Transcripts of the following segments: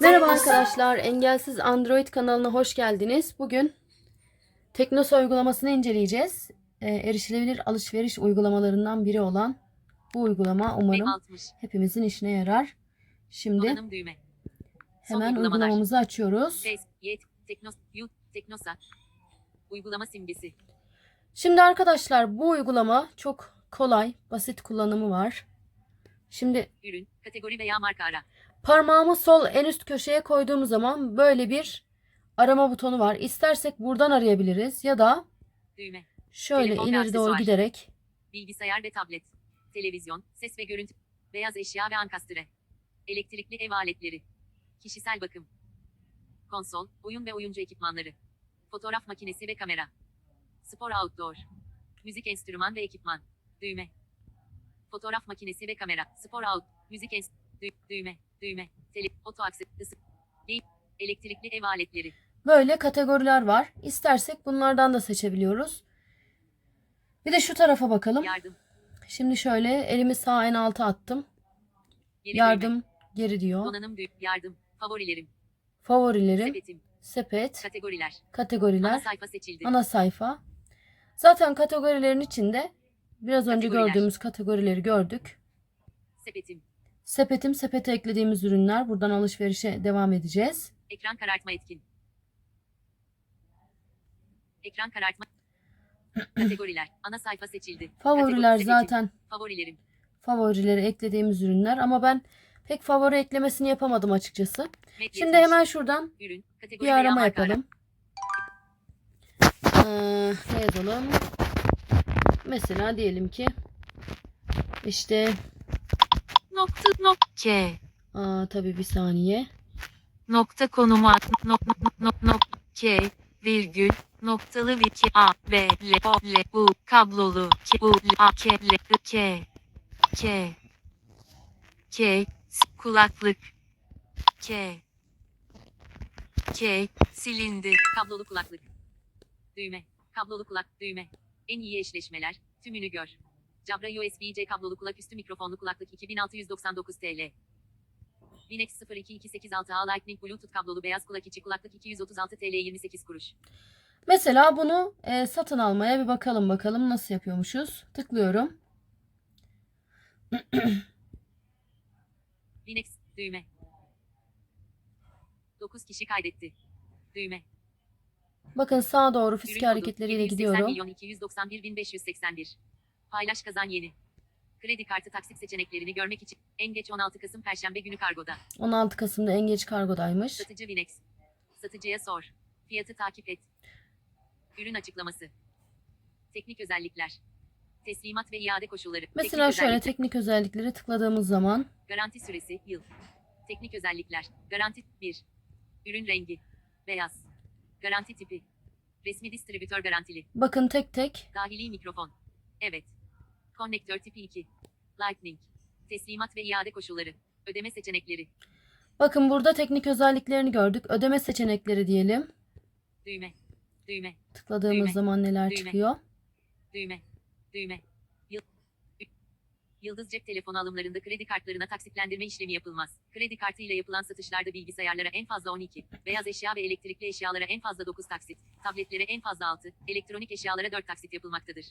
Merhaba arkadaşlar, Engelsiz Android kanalına hoş geldiniz. Bugün Teknosa uygulamasını inceleyeceğiz. Ee, erişilebilir alışveriş uygulamalarından biri olan bu uygulama umarım 60. hepimizin işine yarar. Şimdi hemen uygulamamızı açıyoruz. Teknosa. Uygulama simgesi. Şimdi arkadaşlar bu uygulama çok kolay, basit kullanımı var. Şimdi Ürün, kategori veya marka ara. Parmağımı sol en üst köşeye koyduğum zaman böyle bir arama butonu var. İstersek buradan arayabiliriz ya da Düğme. şöyle Telefon ileri doğru giderek Bilgisayar ve tablet. Televizyon, ses ve görüntü. Beyaz eşya ve ankastre. Elektrikli ev aletleri. Kişisel bakım. Konsol, oyun ve oyuncu ekipmanları. Fotoğraf makinesi ve kamera. Spor outdoor. Müzik enstrüman ve ekipman. Düğme. Fotoğraf makinesi ve kamera. Spor out. Müzik enst dü- düğme. Düğme. Tele oto. Game. Elektrikli ev aletleri. böyle kategoriler var. İstersek bunlardan da seçebiliyoruz. Bir de şu tarafa bakalım. Yardım. Şimdi şöyle elimi sağ en alta attım. Geri düğme. Yardım geri diyor. Donanım düğüm. Yardım. Favorilerim. Favorilerim, Sepetim. sepet, Kategoriler. Ana kategoriler, sayfa seçildi. ana sayfa. Zaten kategorilerin içinde biraz önce gördüğümüz kategorileri gördük. Sepetim. Sepetim, sepete eklediğimiz ürünler. Buradan alışverişe devam edeceğiz. Ekran karartma etkin. Ekran karartma. Kategoriler. Ana sayfa seçildi. Favoriler Kategori zaten Favorilerim. favorileri eklediğimiz ürünler ama ben pek favori eklemesini yapamadım açıkçası. Med Şimdi 70. hemen şuradan Ürün. Bir arama yapalım. Ee, ne yazalım? Mesela diyelim ki işte nokta nokta K aa, tabii bir saniye. nokta konumu at nok nok nok nok K virgül noktalı bir K A B L O L U kablolu K U L A K L I K K K kulaklık K K silindi Kablolu kulaklık. Düğme. Kablolu kulak. Düğme. En iyi eşleşmeler. Tümünü gör. Jabra USB-C kablolu kulak üstü mikrofonlu kulaklık 2699 TL. Linex 02286A Lightning Bluetooth kablolu beyaz kulak içi kulaklık 236 TL 28 kuruş. Mesela bunu e, satın almaya bir bakalım bakalım nasıl yapıyormuşuz. Tıklıyorum. Linex düğme. 9 kişi kaydetti. Düğme. Bakın sağa doğru fiske hareketleriyle 780 gidiyorum. milyon 291.581. Paylaş kazan yeni. Kredi kartı taksit seçeneklerini görmek için en geç 16 Kasım Perşembe günü kargoda. 16 Kasım'da en geç kargodaymış. Satıcı Vinex. Satıcıya sor. Fiyatı takip et. Ürün açıklaması. Teknik özellikler. Teslimat ve iade koşulları. Mesela Teknik şöyle özellik- teknik özellikleri tıkladığımız zaman Garanti süresi yıl. Teknik özellikler. Garanti 1. Ürün rengi. Beyaz. Garanti tipi. Resmi distribütör garantili. bakın tek tek Dahili mikrofon. Evet. Konnektör tipi 2. Lightning. Teslimat ve iade koşulları. Ödeme seçenekleri. bakın burada teknik özelliklerini gördük. Ödeme seçenekleri diyelim. Düğme. Düğme. Tıkladığımız Düğme. zaman neler Düğme. çıkıyor? Düğme. Düğme. Yıldız cep telefonu alımlarında kredi kartlarına taksitlendirme işlemi yapılmaz. Kredi kartı ile yapılan satışlarda bilgisayarlara en fazla 12, beyaz eşya ve elektrikli eşyalara en fazla 9 taksit, tabletlere en fazla 6, elektronik eşyalara 4 taksit yapılmaktadır.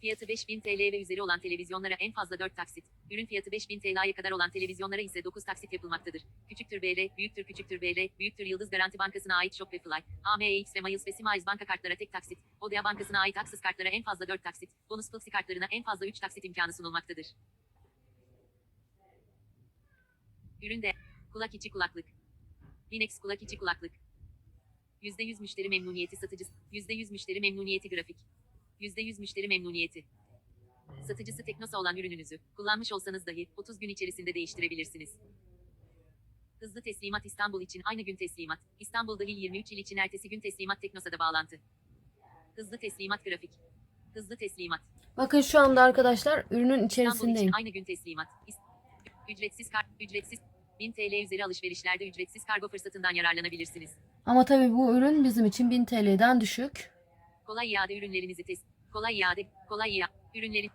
Fiyatı 5000 TL ve üzeri olan televizyonlara en fazla 4 taksit, ürün fiyatı 5000 TL'ye kadar olan televizyonlara ise 9 taksit yapılmaktadır. Küçüktür BR, büyüktür küçüktür BR, büyüktür Yıldız Garanti Bankası'na ait Shop ve Fly, AMX ve Miles ve Similes banka kartlara tek taksit, Odea Bankası'na ait Aksis kartlara en fazla 4 taksit, bonus Plexi kartlarına en fazla 3 taksit imkanı sunulmaktadır. Üründe kulak içi kulaklık. Linex kulak içi kulaklık. %100 müşteri memnuniyeti satıcısı. %100 müşteri memnuniyeti grafik. %100 müşteri memnuniyeti. Satıcısı Teknosa olan ürününüzü kullanmış olsanız dahi 30 gün içerisinde değiştirebilirsiniz. Hızlı teslimat İstanbul için aynı gün teslimat. İstanbul dahil 23 il için ertesi gün teslimat Teknosa'da bağlantı. Hızlı teslimat grafik. Hızlı teslimat. Bakın şu anda arkadaşlar ürünün İstanbul içerisindeyim. için aynı gün teslimat. İs- Ücretsiz kart, ücretsiz 1000 TL üzeri alışverişlerde ücretsiz kargo fırsatından yararlanabilirsiniz. Ama tabii bu ürün bizim için 1000 TL'den düşük. Kolay iade ürünlerinizi tes Kolay iade. Kolay iade. Ürünlerin.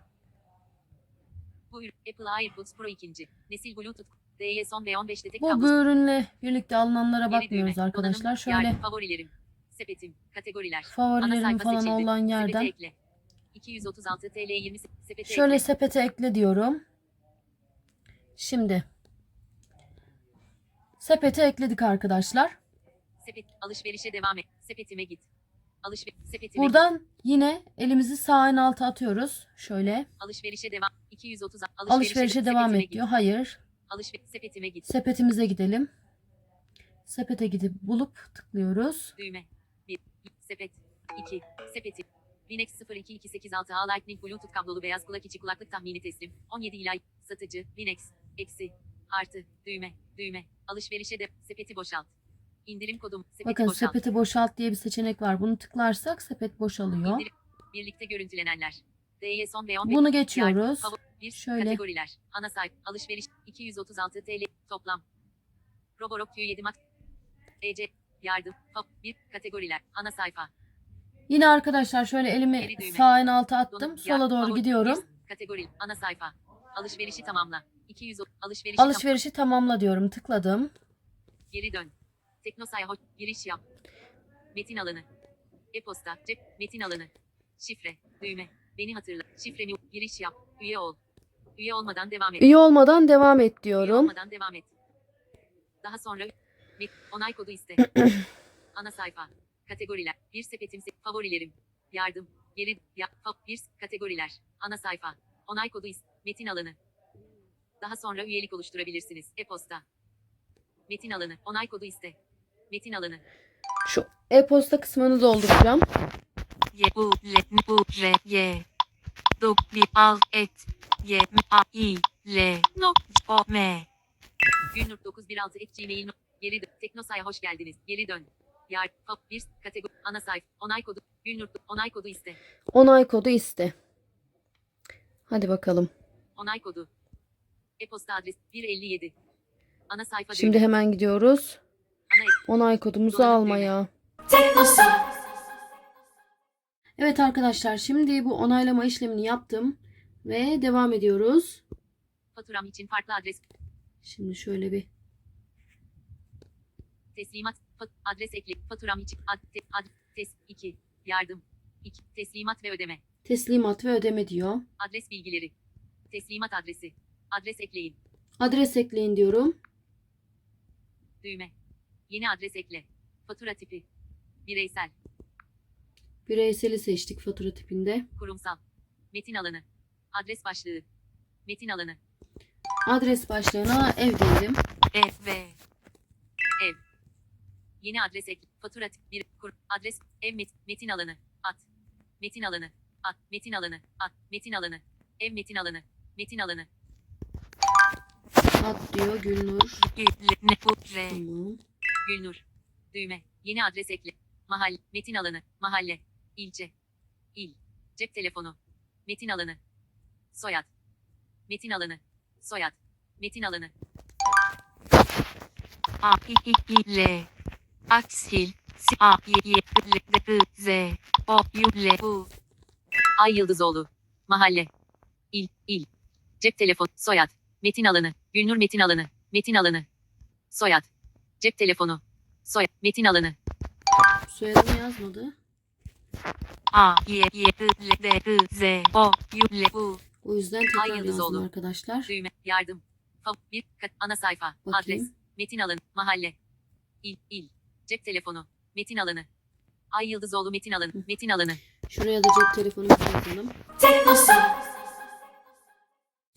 Bu ürün Apple AirPods Pro 2. Nesil Bluetooth. DE son ve 15 tek Bu, bu ürünle birlikte alınanlara bakmıyoruz düğme. arkadaşlar. Şöyle yer, favorilerim. Sepetim. Kategoriler. Favorilerim falan seçildi. olan yerden ekle. 236 TL 20 se- sepete şöyle ekle. sepete ekle diyorum. Şimdi sepete ekledik arkadaşlar. Sepet alışverişe devam et. Sepetime git. Alışver sepetime git. Buradan yine elimizi sağ en alta atıyoruz. Şöyle Alışverişe devam. 230 alışverişe devam sepetime et diyor. Hayır. Alışver sepetime git. Sepetimize gidelim. Sepete gidip bulup tıklıyoruz. Düğme. 1. Sepet. 2. Sepeti. Linex 02286 A Lightning Bluetooth kablolu beyaz kulak içi kulaklık tahmini teslim. 17 ila satıcı. Linex. Eksi. Artı. Düğme. Düğme. Alışverişe de sepeti boşalt. İndirim kodum. Sepeti Bakın boşalt. sepeti boşalt diye bir seçenek var. Bunu tıklarsak sepet boşalıyor. İndirim. Birlikte görüntülenenler. DY son ve 15. Bunu geçiyoruz. bir, Şöyle. kategoriler. Ana sayfa. Alışveriş. 236 TL. Toplam. Roborock Q7 Max. EC. Yardım. Fav, bir, kategoriler. Ana sayfa. Yine arkadaşlar şöyle elimi sağ en alta attım. Sola doğru gidiyorum. kategori. Ana sayfa. Alışverişi tamamla. 200 o- alışverişi tam- Alışverişi tamamla diyorum. Tıkladım. Geri dön. Teknosaya. Giriş yap. Metin alanı. E-posta. Cep. Metin alanı. Şifre. Düğme. Beni hatırla. Şifremi. Giriş yap. Üye ol. Üye olmadan devam et. Üye olmadan devam et Üye diyorum. olmadan devam et. Daha sonra onay kodu iste. Ana sayfa. Kategoriler. Bir sepetim se- favorilerim. Yardım. Geri ya bir kategoriler. Ana sayfa. Onay kodu iste. Metin alanı. Daha sonra üyelik oluşturabilirsiniz. E-posta. Metin alanı. Onay kodu iste. Metin alanı. Şu e-posta kısmını dolduracağım. Y U L N U R Y Dok bir al et Y A I L nok O M Gülnur 916 et gmail. Geri dön. Teknosa'ya hoş geldiniz. Geri dön. Yar. Fa- bir kategori. Ana sayfa. Onay kodu. Gülnur. Onay kodu iste. Onay kodu iste. Hadi bakalım. Onay kodu. E-posta adres 157. Ana sayfa Şimdi düğme. hemen gidiyoruz. Onay kodumuzu Donanım almaya. Evet arkadaşlar şimdi bu onaylama işlemini yaptım. Ve devam ediyoruz. faturam için farklı adres. Şimdi şöyle bir Teslimat. Adres ekle. Faturam için. Ad, ad, tes, 2. Yardım. 2. Teslimat ve ödeme. teslimat ve ödeme diyor. Adres bilgileri. Teslimat adresi. Adres ekleyin. Adres ekleyin diyorum. Düğme. Yeni adres ekle. Fatura tipi. Bireysel. Bireyseli seçtik fatura tipinde. Kurumsal. Metin alanı. Adres başlığı. Metin alanı. Adres başlığına ev diyelim. E V Yeni adres ek. Fatura tip. Bir. Kur. Adres. Ev met, metin alanı. At. Metin alanı. At. Metin alanı. At. Metin alanı. Ev metin alanı. Metin alanı. Ad diyor Gülnur. Tamam. Gülnur. Düğme. Yeni adres ekle. Mahalle. Metin alanı. Mahalle. İlçe. İl. Cep telefonu. Metin alanı. Soyad. Metin alanı. Soyad. Metin alanı. A I I I L Aksil S A Y Y L Z O U L U Ay Yıldızoğlu. Mahalle. İl. İl. Cep telefonu. Soyad. Metin alanı. Gülnur Metin alanı. Metin alanı. Soyad. Cep telefonu. Soyad. Metin alanı. Soyadını yazmadı. A Y Y I L D I Z O U L U O yüzden Ay tekrar Yıldızoğlu. yazdım arkadaşlar. Düğme. Yardım. Fa- bir. kat- Ana sayfa. Bakayım. Adres. Metin alanı. Mahalle. İl. İl. Cep telefonu. Metin alanı. Ay Yıldızoğlu Metin alanı. Metin alanı. Şuraya da cep telefonumuzu yazalım.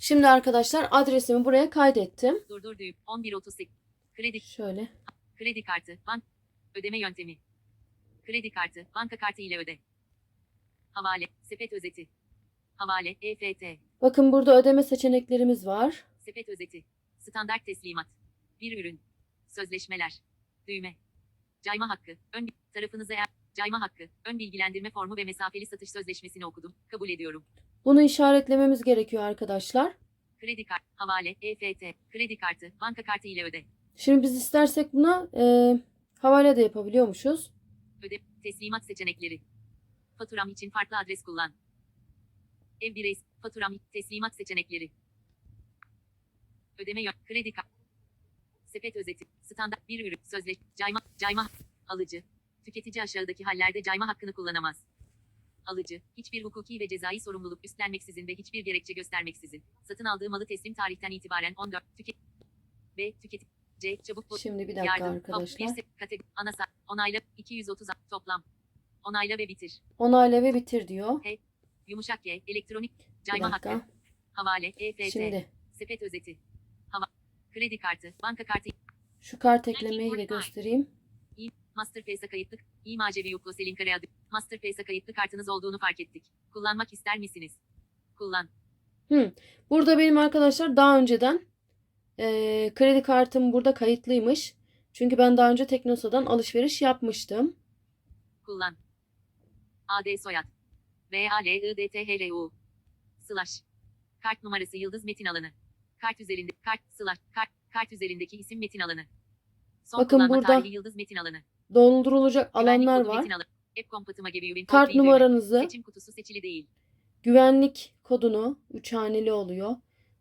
Şimdi arkadaşlar adresimi buraya kaydettim. Durdur düğüm. 11.38. Kredi. Şöyle. Kredi kartı. Bank. Ödeme yöntemi. Kredi kartı. Banka kartı ile öde. Havale. Sepet özeti. Havale. EFT. Bakın burada ödeme seçeneklerimiz var. Sepet özeti. Standart teslimat. Bir ürün. Sözleşmeler. Düğme. Cayma hakkı. Ön tarafınıza cayma hakkı. Ön bilgilendirme formu ve mesafeli satış sözleşmesini okudum. Kabul ediyorum. Bunu işaretlememiz gerekiyor arkadaşlar. Kredi kart, havale, EFT, kredi kartı, banka kartı ile öde. Şimdi biz istersek buna e, havale de yapabiliyormuşuz. Öde, teslimat seçenekleri. Faturam için farklı adres kullan. Ev bireys, faturam, teslimat seçenekleri. Ödeme yön, kredi kart. Sepet özeti, standart bir ürün, sözleş, cayma, cayma, alıcı. Tüketici aşağıdaki hallerde cayma hakkını kullanamaz. Alıcı, hiçbir hukuki ve cezai sorumluluk üstlenmeksizin ve hiçbir gerekçe göstermeksizin, satın aldığı malı teslim tarihten itibaren 14, tüket, B, tüketim, C, çabuk Şimdi bir dakika yardım, arkadaşlar. bir se- kategori, ana sa- onayla, 230, toplam, onayla ve bitir, Onayla ve bitir diyor. yumuşak Y, elektronik, Bir cayma hakkı, havale, EFT, Şimdi. Sepet özeti, hava, kredi kartı, banka kartı, şu kart eklemeyi de göstereyim. Masterpass'a kayıtlı, İmacevi Yuklo Selin Kaya adı, Masterpass'a kayıtlı kartınız olduğunu fark ettik. Kullanmak ister misiniz? Kullan. Burada benim arkadaşlar daha önceden eee, kredi kartım burada kayıtlıymış. Çünkü ben daha önce Teknosa'dan alışveriş yapmıştım. Kullan. AD soyad. V A L I D T H R U. Slash. Kart numarası yıldız metin alanı. Kart üzerinde kart slash kart kart üzerindeki isim metin alanı. Son Bakın kullanma burada tarihi yıldız metin alanı. Doldurulacak Güvenlik alanlar kodu var. Metin. App ürün Kart numaranızı, Seçim kutusu seçili değil. güvenlik kodunu, 3 haneli oluyor.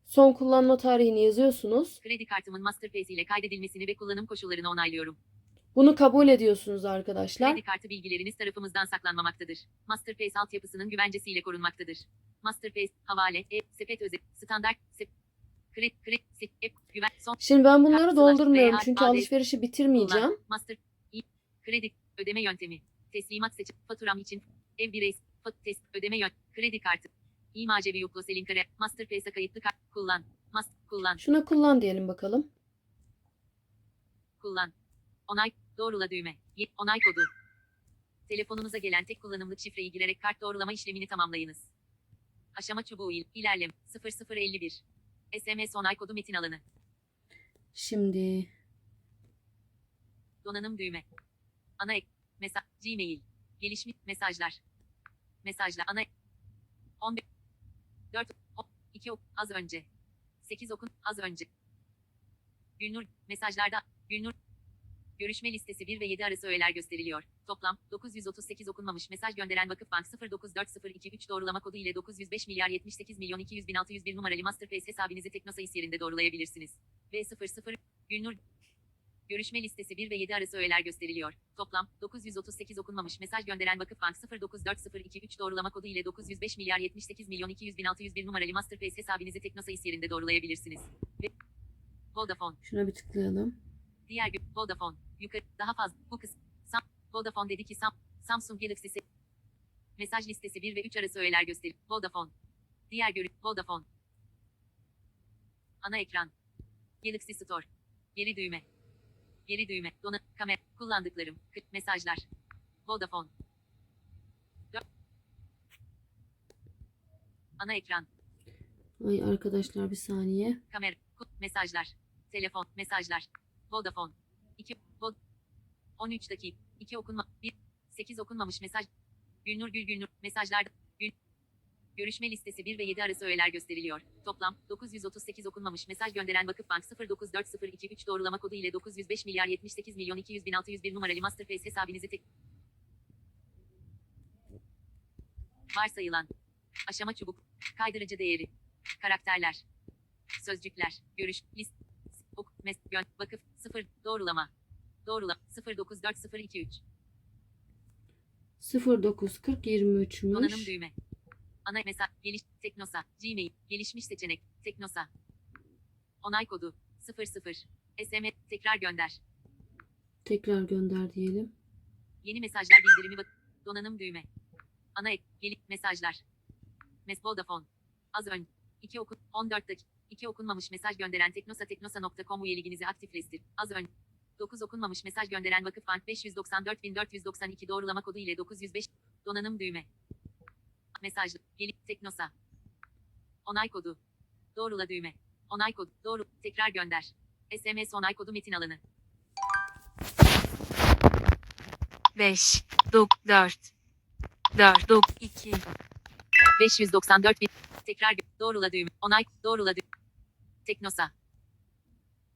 Son kullanma tarihini yazıyorsunuz. Kredi kartımın Masterpass ile kaydedilmesini ve kullanım koşullarını onaylıyorum. Bunu kabul ediyorsunuz arkadaşlar. Kredi kartı bilgileriniz tarafımızdan saklanmamaktadır. Masterpass altyapısının güvencesiyle korunmaktadır. Masterpass, havale, e, sepet özet, standart, sep, kredi, kredi, sep, e, güven, son, Şimdi ben bunları Kart slash doldurmuyorum veya çünkü alışverişi bitirmeyeceğim. master, kredi, ödeme yöntemi, teslimat seçim, faturam için, ev bireys, fat, test, ödeme yön, kredi kartı, İmacevi Yuklo Selin Kare, Masterpass'a kayıtlı kart, kullan, mas, kullan, Şuna kullan diyelim bakalım. kullan, onay, doğrula düğme, onay kodu. Telefonunuza gelen tek kullanımlık şifreyi girerek kart doğrulama işlemini tamamlayınız. Aşama çubuğu il, ilerlem, 0051. SMS onay kodu metin alanı, Şimdi donanım düğme. Ana ek, mesaj, Gmail, gelişmiş mesajlar. Mesajlar, ana ek, 11, 4, 2 ok, az önce. 8 okun, az önce. Gülnur, mesajlarda, Gülnur, görüşme listesi 1 ve 7 arası öğeler gösteriliyor. Toplam, 938 okunmamış mesaj gönderen Vakıfbank 094023 doğrulama kodu ile 905 milyar 78 milyon 200 bin 601 numaralı Masterpass hesabınızı Teknosayis yerinde doğrulayabilirsiniz. V00, Gülnur, Görüşme listesi 1 ve 7 arası öğeler gösteriliyor. Toplam 938 okunmamış mesaj gönderen Vakıfbank 094023 doğrulama kodu ile 905 milyar 78 milyon 200 bin 601 numaralı Masterpass hesabınızı Teknosayis yerinde doğrulayabilirsiniz. Ve Vodafone. şuna bir tıklayalım. Diğer gün Vodafone. Yukarı daha fazla bu kız. Sam, Vodafone dedi ki Sam, Samsung Galaxy. Mesaj listesi 1 ve 3 arası öğeler gösterir. Vodafone. Diğer görü Vodafone. Ana ekran. Galaxy Store. Geri düğme. Geri düğme. Dona, kamera. Kullandıklarım. Kı- mesajlar. Vodafone. Dört. Ana ekran. Ay arkadaşlar bir saniye. Kamera. Ku- mesajlar. Telefon. Mesajlar. Vodafone. 2. Vod 13 dakika. 2 okunma. 1. 8 okunmamış mesaj. Gülnur Gül Gülnur. Mesajlar. Görüşme listesi 1 ve 7 arası öğeler gösteriliyor. Toplam 938 okunmamış mesaj gönderen Vakıfbank 094023 doğrulama kodu ile 905 milyar 78 milyon 200 bin 601 numaralı Masterpass hesabınızı tek... Varsayılan. Aşama çubuk. Kaydırıcı değeri. Karakterler. Sözcükler. Görüş. List. Ok. Mes. Gön. Vakıf. 0. Doğrulama. Doğrula. 094023. 094023'müş. Donanım düğme. Ana mesaj. Geliş. Teknosa. Gmail. Gelişmiş seçenek. Teknosa. Onay kodu. 00. SMS. Tekrar gönder. Tekrar gönder diyelim. Yeni mesajlar bildirimi bak. Donanım düğme. Ana ek. Gelip mesajlar. Mes Vodafone. Az önce. 2 okun. 14 dakika. 2 okunmamış mesaj gönderen teknosa teknosa.com üyeliginizi aktifleştir. Az önce. 9 okunmamış mesaj gönderen Vakıfbank 594.492 doğrulama kodu ile 905 donanım düğme. Mesaj. Gelip teknosa. Onay kodu. Doğrula düğme. Onay kodu. Doğru. Tekrar gönder. SMS onay kodu metin alanı. 5, 4, 4, 4, 2, 594 bin. Tekrar doğrula düğme. Onay doğrula düğme. Teknosa.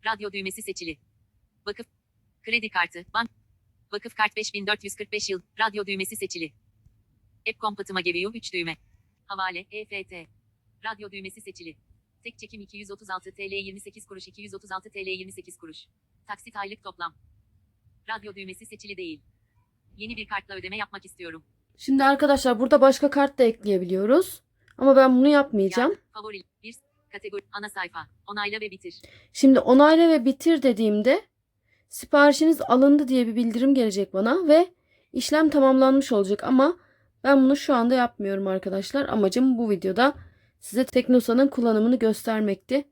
Radyo düğmesi seçili. Vakıf. Kredi kartı. Bank. Vakıf kart 5445 yıl. Radyo düğmesi seçili. App kompatıma GVU 3 düğme. Havale, EFT. Radyo düğmesi seçili. Tek çekim 236 TL 28 kuruş 236 TL 28 kuruş. Taksit aylık toplam. Radyo düğmesi seçili değil. Yeni bir kartla ödeme yapmak istiyorum. Şimdi arkadaşlar burada başka kart da ekleyebiliyoruz. Ama ben bunu yapmayacağım. Ya, favori. Bir kategori. Ana sayfa. Onayla ve bitir. Şimdi onayla ve bitir dediğimde siparişiniz alındı diye bir bildirim gelecek bana ve işlem tamamlanmış olacak ama ben bunu şu anda yapmıyorum arkadaşlar. Amacım bu videoda size Teknosa'nın kullanımını göstermekti.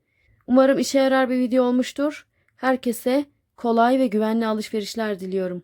Umarım işe yarar bir video olmuştur. Herkese kolay ve güvenli alışverişler diliyorum.